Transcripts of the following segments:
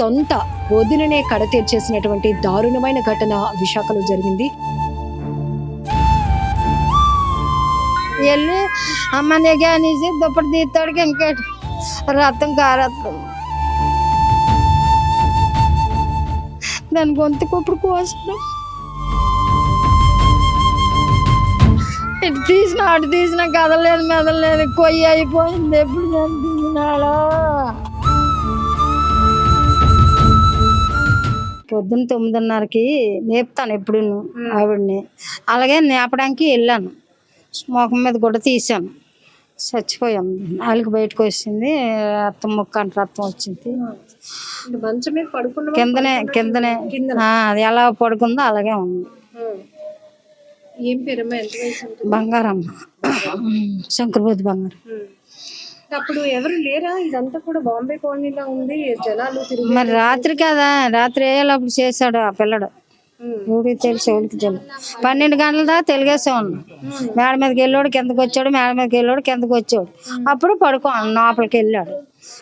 సొంత వదిననే కడ తీర్చేసినటువంటి దారుణమైన ఘటన విశాఖలో జరిగింది. వెళ్ళి అమ్మ నెగ అనేసి దుప్పటి తీస్తాడికి ఇంకేట రక్తం కారత్తం. దాని గొంతుకు ఇప్పుడు కోసడం. ఇటు తీసిన అటు తీసిన కదలేదు మెదలేదు కొయ్యి అయిపోయింది ఎప్పుడు నేను తీసినాడో. పొద్దున్న తొమ్మిదిన్నరకి నేపుతాను ఎప్పుడు ఆవిడని. అలాగే నేపడానికి వెళ్ళాను. మొఖం మీద గుడ్డ తీసాను చచ్చిపోయాం. నాలుగు బయటకు వచ్చింది. రక్తం ముక్క అంటే రక్తం వచ్చింది. కిందనే కిందనే. అది ఎలా పడుకుందో అలాగే ఉంది. ఏం పేరమ్మా? ఎంత వయసు ఉంటుంది? బంగారం. శంకరబోధి బంగారం. అప్పుడు ఎవరు లేరా? ఇదంతా కూడా బాంబే కాలనీలో ఉంది జనాలు తిరిగి మరి రాత్రి కదా రాత్రి వేయాలప్పుడు చేశాడు ఆ పిల్లడు. ఊరికి తెలిసి ఊరికి పన్నెండు గంటల దాకా తెలుగేసే ఉన్నాం మేడ మీదకి వెళ్ళాడు కిందకి వచ్చాడు మేడ మీదకి వెళ్ళాడు కిందకి వచ్చాడు అప్పుడు పడుకో లోపలికి వెళ్ళాడు.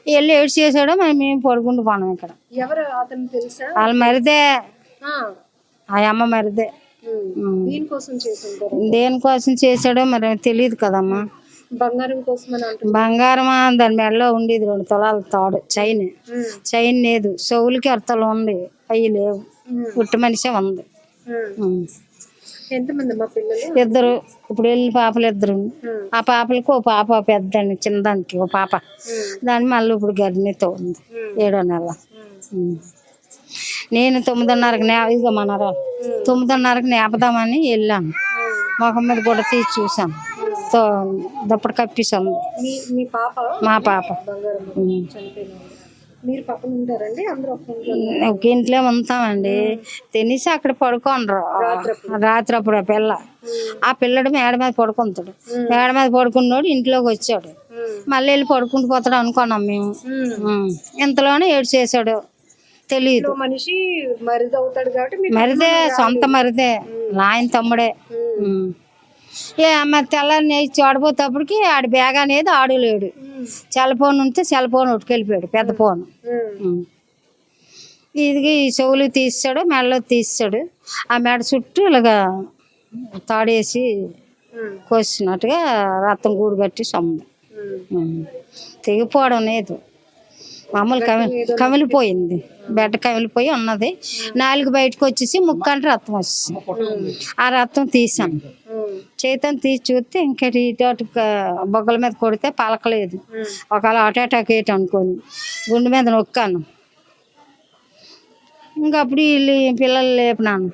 వెళ్ళి ఏడు చేసాడు మరి మేము పడుకుంటూ పోనాం ఇక్కడ. ఎవరు అతను తెలుసా? వాళ్ళ మరిదే. ఆ, అమ్మ మరిదే. దేనికోసం చేశాడో మరి తెలియదు కదమ్మా. బంగారం కోసం బంగారం దాని మెడలో ఉండేది రెండు తులాల తాడు చైన్. చైన్ లేదు. చెవులకి అర్థాలు ఉంది. అవి లేవు. పుట్టి మనిషే ఉంది. ఎంతమంది అమ్మా పిల్లలు? ఇద్దరు. ఇప్పుడు వెళ్ళి పాపలు ఇద్దరు. ఆ పాపలకు ఓ పాప పెద్ద చిన్నదానికి ఓ పాప. దాని మళ్ళీ ఇప్పుడు గర్భిణితో ఉంది. ఏడో నెల. నేను తొమ్మిదిన్నరకు నే ఇదిగో తొమ్మిదిన్నరకు నేపదామని వెళ్ళాను. మొఖం మీద కూడా తీసి చూసాను దప్పుడు కప్పిసాము మీ మీ పాప? మా పాప. మీరు పక్కన ఉంటారండి? అందరూ ఒక్క ఇంట్లో ఒక ఇంట్లో ఉంటామండి. తినేసి అక్కడ పడుకోండ్రు రాత్రి అప్పుడు ఆ పిల్ల. ఆ పిల్లడు మేడ మీద పడుకుంటాడు. మేడ మీద పడుకున్నాడు ఇంట్లోకి వచ్చాడు. మళ్ళీ వెళ్ళి పడుకుంటూ పోతాడు అనుకున్నాం మేము. ఇంతలోనే ఏడు చేశాడు. తెలియదు మనిషి మరిది అవుతాడు కాబట్టి మరిదే సొంత మరిదే. ఆయన తమ్ముడే. ఏ మరి తెల్లారి నేసి చూడబోతేప్పటికి ఆడి బ్యాగ్ అనేది ఆడు లేడు ఉమ్, సెల్ ఫోన్ ఉంటే సెల్ ఫోన్ ఉట్టుకెళ్ళిపోయాడు పెద్ద ఫోన్. ఇది ఈ చెవులు తీసాడు మెడలో తీసాడు ఆ మెడ చుట్టూ ఇలాగా తాడేసి కోసినట్టుగా రక్తం గూడు కట్టి సొమ్ము. తెగిపోవడం లేదు. మామూలు కమి కమిలిపోయింది. బెడ్డ కమిలిపోయి ఉన్నది. నాలుగు బయటకు వచ్చేసి ముక్కంటే రక్తం వచ్చేసింది ఆ రక్తం తీసాను ఉమ్, చేతం తీసి చూస్తే ఇంకటి ఇటు అటు బొగ్గల మీద కొడితే పలకలేదు. ఒకవేళ అటాటాక్ అటాక్ ఏంటి అనుకోని గుండె మీద నొక్కాను. ఇంకా అప్పుడు వీళ్ళు పిల్లలు లేపినాను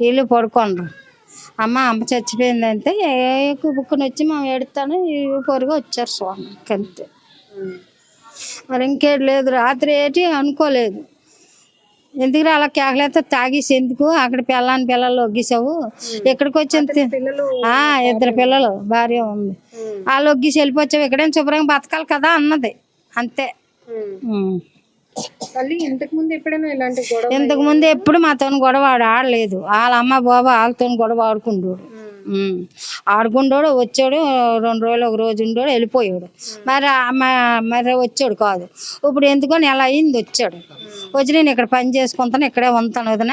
వీళ్ళు పడుకోండ్రు. అమ్మ అమ్మ చచ్చిపోయిందంటే ఏ బుక్కుని వచ్చి మేము ఎడతాను ఈ పొరుగు వచ్చారు స్వామి. అంతే మరి ఇంకేటి లేదు. రాత్రి ఏటి అనుకోలేదు. ఎందుకు అలా కేకలేస్తే తాగేసి ఎందుకు? అక్కడ పిల్లని పిల్లలు ఒగ్గిసావు ఎక్కడికి పిల్లలు ఆ ఇద్దరు పిల్లలు భార్య ఉంది. వాళ్ళు ఒగ్గిసి వెళ్ళిపోయావు ఇక్కడేం శుభ్రంగా బతకాలి కదా అన్నది. అంతే. ఇంతకు ముందు ఎప్పుడు మాతో గొడవ ఆడు ఆడలేదు. వాళ్ళ అమ్మ బాబు వాళ్ళతో గొడవ ఆడుకుంటాడు ఆడుకుంటాడు వచ్చాడు రెండు రోజులు ఒక రోజు ఉండోడు వెళ్ళిపోయాడు మరి మరి వచ్చాడు కాదు. ఇప్పుడు ఎందుకో నెల అయింది వచ్చాడు. వచ్చి నేను ఇక్కడ పని చేసుకుంటాను ఇక్కడే ఉంటాను వదిన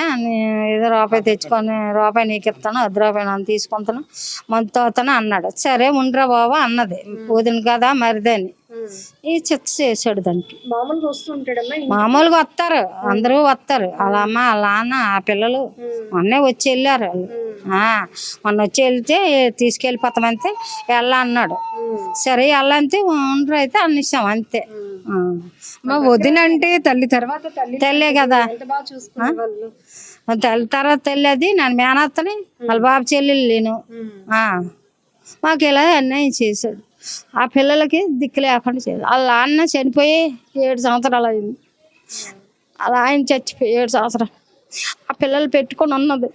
ఏదో రూపాయి తెచ్చుకొని రూపాయి నీకు ఇస్తాను అర్ధ రూపాయి నన్ను తీసుకుంటాను అవుతాను అన్నాడు. సరే ఉండరా బాబా అన్నది. వదిన కదా మరిదని. ఈ చిత్త చేశాడు దానికి. మామూలుగా వస్తారు. అందరూ వస్తారు. వాళ్ళ అమ్మ వాళ్ళ నాన్న ఆ పిల్లలు. మొన్నే వచ్చి వెళ్ళారు వాళ్ళు. మొన్న వచ్చి వెళ్తే తీసుకెళ్ళిపోతామంటే వెళ్ళా అన్నాడు. సరే వెళ్ళంతే ఉండరు అయితే అన్నిస్తాం అంతే. మా వదిన అంటే తల్లి తర్వాత తల్లి తెల్లే కదా. ఎంత బాగా చూసుకునే వాళ్ళు. తల్లి తర్వాత తెల్లది నన్ను మేనత్తని వాళ్ళ బాబు చెల్లెలు నేను. మాకు ఇలా అన్యాయం చేశాడు. ఆ పిల్లలకి దిక్కు లేకుండా చేశాడు. వాళ్ళ అన్న చనిపోయి ఏడు సంవత్సరాలు అయింది. అలా ఆయన చచ్చిపోయి ఏడు సంవత్సరాలు. ఆ పిల్లలు పెట్టుకొని ఉన్నది.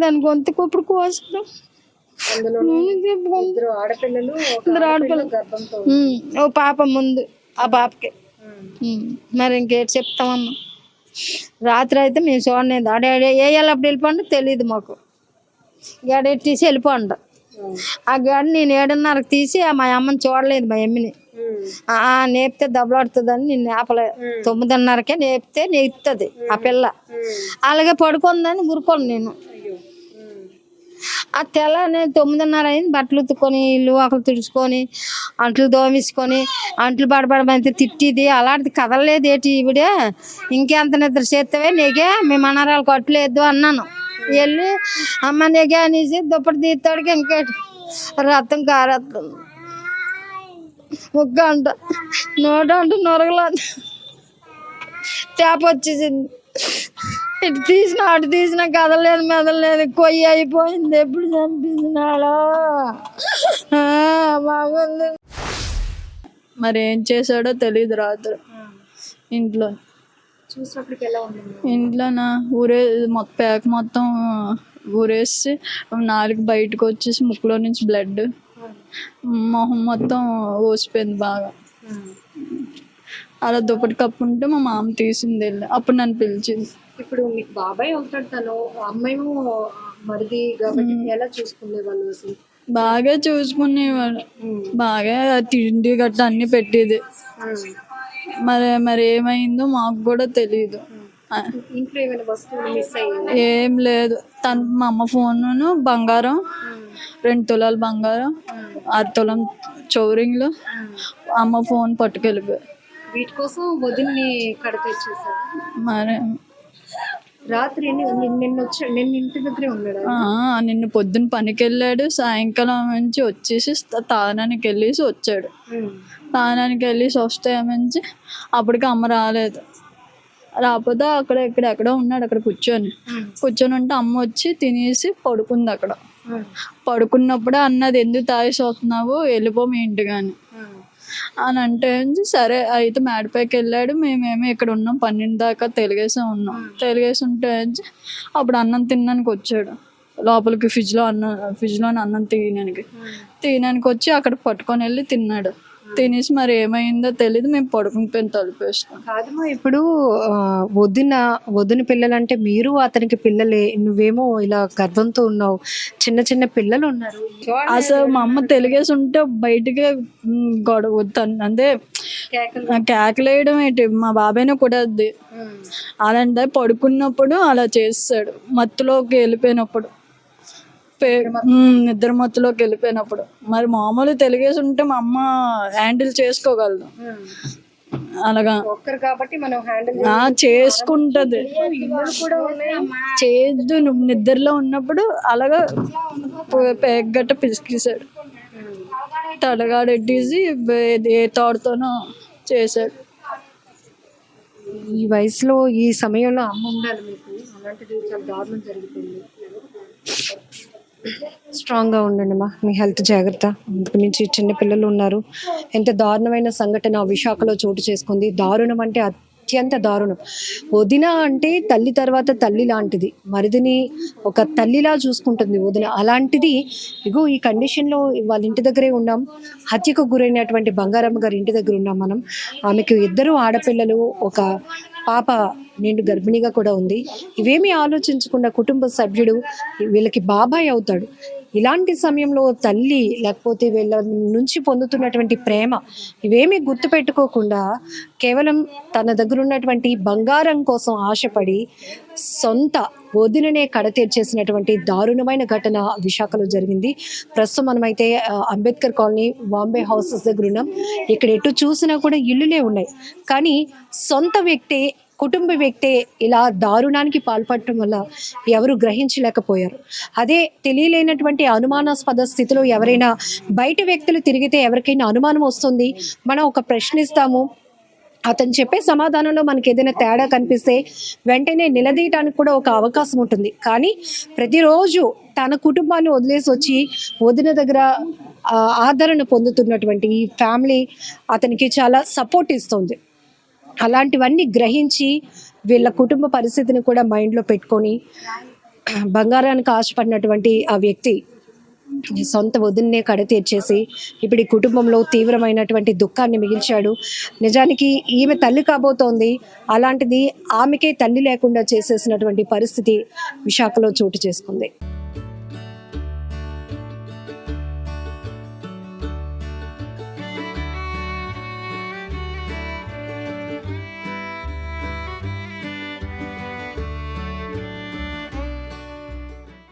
దాని గొంతుకు ఇప్పుడు కోసడం. అందులో ఇద్దరు ఆడపిల్లలు ఒక ఇద్దరు ఆడపిల్ల ఆడపిల్లలు. గర్భంతో ఉమ్, ఓ పాప ముందు ఆ పాపకి. మరి ఇంకేటి చెప్తామమ్మా రాత్రి అయితే మేము చూడలేదు ఆడ ఏ అప్పుడు వెళ్ళిపోండి? తెలియదు మాకు. గడ తీసి వెళ్ళిపోండి. ఆ గడ నేను ఏడున్నరకు తీసి మా అమ్మని చూడలేదు మా అమ్మని ఆ నేపితే దెబ్బలాడుతుందని నేను నేపలే తొమ్మిదిన్నరకే నేపితే నేపుతుంది ఆ పిల్ల. అలాగే పడుకుందని మురుకోను నేను. ఆ తెల్లని తొమ్మిదిన్నర అయింది. బట్టలు ఉత్తుకొని ఇల్లు ఒకరు తుడుచుకొని అంట్లు దోమించుకొని అంట్లు పడబడమంతే తిట్టిది. అలాంటిది కదలలేదు ఏంటి ఈవిడే. ఇంకెంత నిద్ర చేస్తావే? నీకే మీ మనరాలు కొట్టలేదు అన్నాను. వెళ్ళి అమ్మ నీకే అనేసి దుప్పటి తీస్తాడు ఇంకేటి. రక్తం కారేస్తుంది ఒక్క అంట. నోట అంటూ నొరగలేదు. తేప వచ్చేసింది. ఇటు తీసిన అటు తీసిన కదలలేదు మెదలలేదు. కొయ్యి అయిపోయింది. ఎప్పుడు చంపించినాడో బాగుంది. మరి ఏం చేశాడో తెలియదు రాత్రి. ఇంట్లో. చూసినప్పటికి ఎలా ఉంది ఇంట్లోన? ఊరే మొత్తం ప్యాక్ మొత్తం ఊరేసి నాలుగు బయటకు వచ్చేసి ముక్కులో నుంచి బ్లడ్. మొహం మొత్తం ఊసిపోయింది బాగా. అలా దుప్పటి కప్పుంటే మా మామ తీసింది వెళ్ళి. అప్పుడు నన్ను పిలిచింది. ఇప్పుడు మీకు బాబాయ్ అవుతాడు తను అమ్మాయేమో మరిది కాబట్టి ఎలా చూసుకునే వాళ్ళు అసలు? బాగా చూసుకునేవాడు బాగా తిండి గట్ట అన్ని పెట్టేది. మరి మరి ఏమైందో మాకు కూడా తెలియదు ఆ, ఇంట్లో ఏమైనా వస్తువులు మిస్ అయ్యాయి? ఏం లేదు. తన మా అమ్మ ఫోను బంగారం రెండు తులాల బంగారం ఆరు తులం చౌరింగ్లు. అమ్మ ఫోన్ పట్టుకెళ్ళిపోయి. వీటి కోసం వదిన్ని కడతీర్చేసారు మరి రాత్రి నిన్న ఇంటి దగ్గరే ఉన్నాడు? ఆ, నిన్న పొద్దున్న పనికి వెళ్ళాడు సాయంకాలం నుంచి వచ్చేసి తానానికి వెళ్ళేసి వచ్చాడు. తానానికి వెళ్ళేసి వస్తే నుంచి అప్పటికి అమ్మ రాలేదు. రాకపోతే అక్కడ ఇక్కడ ఎక్కడో ఉన్నాడు అక్కడ కూర్చొని. కూర్చొని ఉంటే అమ్మ వచ్చి తినేసి పడుకుంది అక్కడ. పడుకున్నప్పుడే అన్నది ఎందుకు తాగేసి వస్తున్నావు? వెళ్ళిపో మీ ఇంటికి అని అంటే సరే అయితే మేడపైకి వెళ్ళాడు. మేమేమో ఇక్కడ ఉన్నాం పన్నెండు దాకా తెలుగేసే ఉన్నాం. తెలుగేసి ఉంటే అప్పుడు అన్నం తినడానికి వచ్చాడు. లోపలికి ఫ్రిడ్జ్లో అన్నం ఫ్రిడ్జ్లో అన్నం తీయడానికి తీయడానికి వచ్చి అక్కడ పట్టుకొని వెళ్ళి తిన్నాడు. తినేసి మరి ఏమైందో తెలియదు మేము పడుకుని తలుపేస్తాం కాదమ్మా ఇప్పుడు వదిన వదిన పిల్లలంటే మీరు అతనికి పిల్లలే నువ్వేమో ఇలా గర్భంతో ఉన్నావు చిన్న చిన్న పిల్లలు ఉన్నారు. అసలు మా అమ్మ తెలుగేసి ఉంటే బయటకే గొడవ అంటే కేకలేయడం ఏంటి? మా బాబాయ్నే కూడా అలాంటి పడుకున్నప్పుడు అలా చేస్తాడు మత్తులోకి వెళ్ళిపోయినప్పుడు. పే- ఉమ్, నిద్ర మత్తులోకి వెళ్ళిపోయినప్పుడు. మరి మామూలు తెలుగేసి ఉంటే మా అమ్మ హ్యాండిల్ చేసుకోగలదు. అలాగా. ఒక్కరు కాబట్టి మనం హ్యాండిల్ ఆ, చేసుకుంటది. చేయొద్దు నువ్వు నిద్రలో ఉన్నప్పుడు అలాగా గట్ట పిసికేశాడు. తలగాడెట్టేసి ఏ తోడుతోనో చేశాడు. ఈ వయసులో ఈ సమయంలో అమ్మ ఉండాలి మీకు. అలాంటిది చాలా దారుణం జరిగిపోయింది. స్ట్రాంగ్గా ఉండండి అమ్మా. మీ హెల్త్ జాగ్రత్త. అందుకు నుంచి చిన్న పిల్లలు ఉన్నారు. ఎంత దారుణమైన సంఘటన విశాఖలో చోటు చేసుకుంది. దారుణం అంటే అత్యంత దారుణం. వదిన అంటే తల్లి తర్వాత తల్లి లాంటిది. మరిదిని ఒక తల్లిలా చూసుకుంటుంది వదిన. అలాంటిది ఇగో ఈ కండిషన్లో వాళ్ళ ఇంటి దగ్గరే ఉన్నాం. హత్యకు గురైనటువంటి బంగారమ్మ గారి ఇంటి దగ్గర ఉన్నాం మనం. ఆమెకు ఇద్దరు ఆడపిల్లలు ఒక పాప నిండు గర్భిణిగా కూడా ఉంది. ఇవేమీ ఆలోచించకుండా కుటుంబ సభ్యుడు వీళ్ళకి బాబాయ్ అవుతాడు. ఇలాంటి సమయంలో తల్లి లేకపోతే వీళ్ళ నుంచి పొందుతున్నటువంటి ప్రేమ ఇవేమీ గుర్తుపెట్టుకోకుండా కేవలం తన దగ్గర ఉన్నటువంటి బంగారం కోసం ఆశపడి సొంత వదిలినే కడతీర్చేసినటువంటి దారుణమైన ఘటన విశాఖలో జరిగింది. ప్రస్తుతం మనమైతే అంబేద్కర్ కాలనీ బాంబే హౌసెస్ దగ్గర ఉన్నాం. ఇక్కడ ఎటు చూసినా కూడా ఇల్లులే ఉన్నాయి. కానీ సొంత వ్యక్తే కుటుంబ వ్యక్తే ఇలా దారుణానికి పాల్పడటం వల్ల ఎవరు గ్రహించలేకపోయారు. అదే తెలియలేనటువంటి అనుమానాస్పద స్థితిలో ఎవరైనా బయట వ్యక్తులు తిరిగితే ఎవరికైనా అనుమానం వస్తుంది. మనం ఒక ప్రశ్నిస్తాము. అతను చెప్పే సమాధానంలో మనకి ఏదైనా తేడా కనిపిస్తే వెంటనే నిలదీయటానికి కూడా ఒక అవకాశం ఉంటుంది. కానీ ప్రతిరోజు తన కుటుంబాన్ని వదిలేసి వచ్చి వదిన దగ్గర ఆదరణ పొందుతున్నటువంటి ఈ ఫ్యామిలీ అతనికి చాలా సపోర్ట్ ఇస్తుంది. అలాంటివన్నీ గ్రహించి వీళ్ళ కుటుంబ పరిస్థితిని కూడా మైండ్లో పెట్టుకొని బంగారానికి ఆశపడినటువంటి ఆ వ్యక్తి సొంత వదిన్నే కడ తీర్చేసి ఇప్పుడు ఈ కుటుంబంలో తీవ్రమైనటువంటి దుఃఖాన్ని మిగిల్చాడు. నిజానికి ఈమె తల్లి కాబోతోంది. అలాంటిది ఆమెకే తల్లి లేకుండా చేసేసినటువంటి పరిస్థితి విశాఖలో చోటు చేసుకుంది.